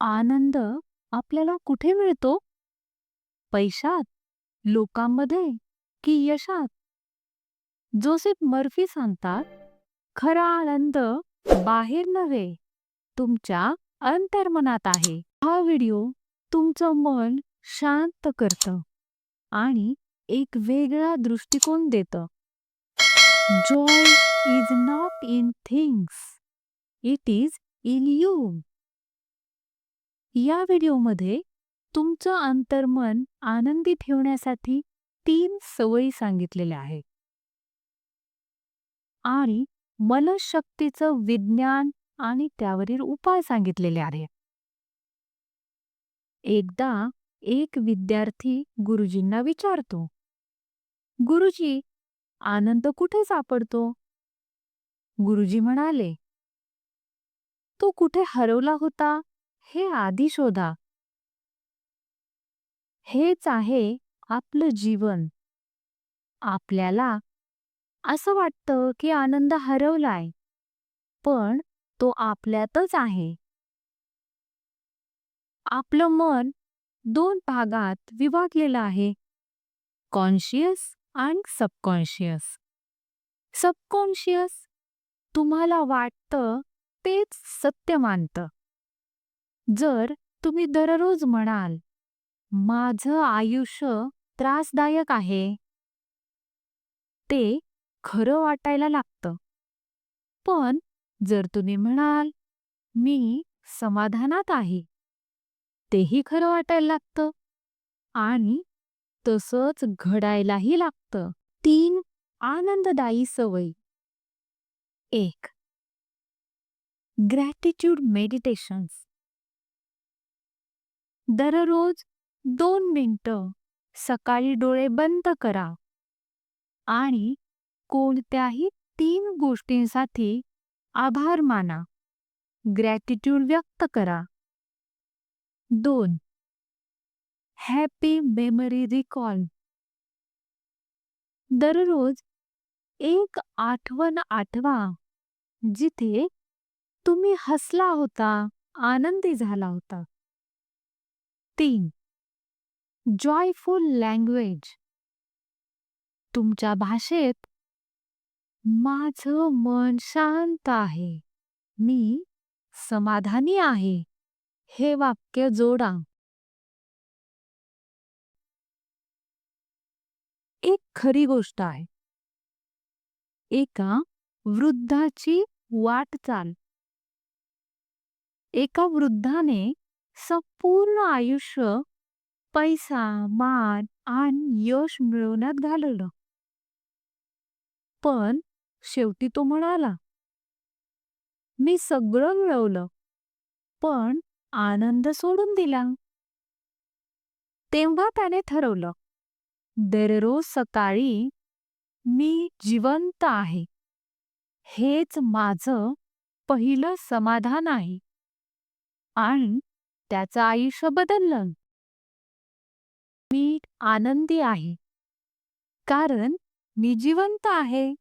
आनंद आपल्याला कुठे मिळतो? पैशात, लोकांमध्ये की यशात? जोसेफ मर्फी सांगतात, खरा आनंद बाहेर नव्हे, तुमच्या अंतर्मनात आहे. हा व्हिडिओ तुमचं मन शांत करतं आणि एक वेगळा दृष्टिकोन देतं. Joy is not in things, it is in you. या व्हिडिओमध्ये तुमचं अंतर्मन आनंदी ठेवण्यासाठी तीन सवयी सांगितलेल्या आहेत आणि मनशक्तीचं विज्ञान आणि त्यावरील उपाय सांगितलेले आहेत. एकदा एक विद्यार्थी गुरुजींना विचारतो, गुरुजी, आनंद कुठे सापडतो? गुरुजी म्हणाले, तो कुठे हरवला होता हे आधी शोधा. हेच आहे आपलं जीवन. आपल्याला असं वाटतं की आनंद हरवलाय, पण तो आपल्यातच आहे. आपलं मन दोन भागात विभागलेलं आहे, कॉन्शियस आणि सबकॉन्शियस. सबकॉन्शियस तुम्हाला वाटतं तेच सत्य मानतं. जर तुम्ही दररोज म्हणाल, माझं आयुष्य त्रासदायक आहे, ते खरं वाटायला लागतं. पण जर तुम्ही म्हणाल, मी समाधानात आहे, तेही खरं वाटायला लागतं आणि तसंच घडायलाही लागतं. तीन आनंददायी सवयी एक ग्रॅटिट्यूड मेडिटेशन्स दररोज दोन मिनटं सकाळी डोळे बंद करा. आणि कोणत्याही तीन गोष्टींसाठी आभार माना. ग्रॅटिट्यूड व्यक्त करा. दोन. हॅपी मेमरी रिकॉल दररोज एक आठवण आठवा जिथे तुम्ही हसला होता आनंदी झाला होता. तीन. जॉयफुल लँग्वेज तुमच्या भाषेत माझं मन शांत आहे. मी समाधानी आहे. हे वाक्य जोडा. एक खरी गोष्ट आहे. एका वृद्धाची वाटचाल एका वृद्धाने संपूर्ण आयुष्य पैसा मान आणि यश मिळवण्यात घालवलं. पण शेवटी तो म्हणाला मी सगळं मिळवलं पण आनंद सोडून दिला. तेव्हा त्याने ठरवलं दररोज सकाळी मी जिवंत आहे. हेच माझं पहिलं समाधान आहे. आणि त्याचं आयुष्य बदललं. मी आनंदी आहे. कारण मी जिवंत आहे.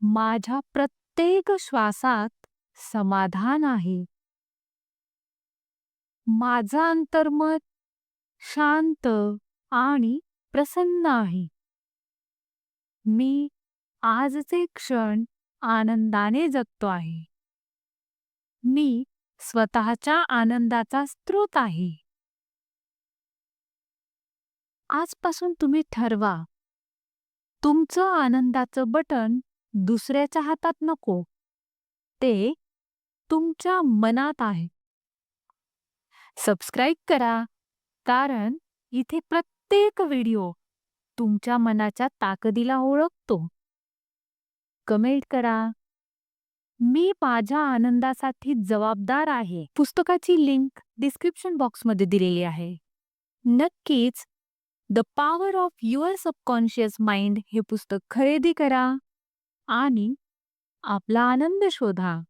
माझ्या प्रत्येक श्वासात समाधान आहे. माझं अंतर्मत शांत आणि प्रसन्न आहे. मी आजचे क्षण आनंदाने जगतो आहे. मी स्वतःच्या आनंदाचा स्रोत आहे. आजपासून तुम्ही ठरवा. तुमचं आनंदाचं बटन दुसऱ्याच्या हातात नको. ते तुमच्या मनात आहे. सबस्क्राईब करा कारण इथे प्रत्येक व्हिडिओ तुमच्या मनाच्या ताकदीला ओळखतो. कमेंट करा. मी माझ्या आनंदासाठी जबाबदार आहे. पुस्तकाची लिंक डिस्क्रिप्शन बॉक्समध्ये दिलेली आहे. नक्कीच the power of your subconscious mind हे पुस्तक खरेदी करा आणि आपला आनंद शोधा.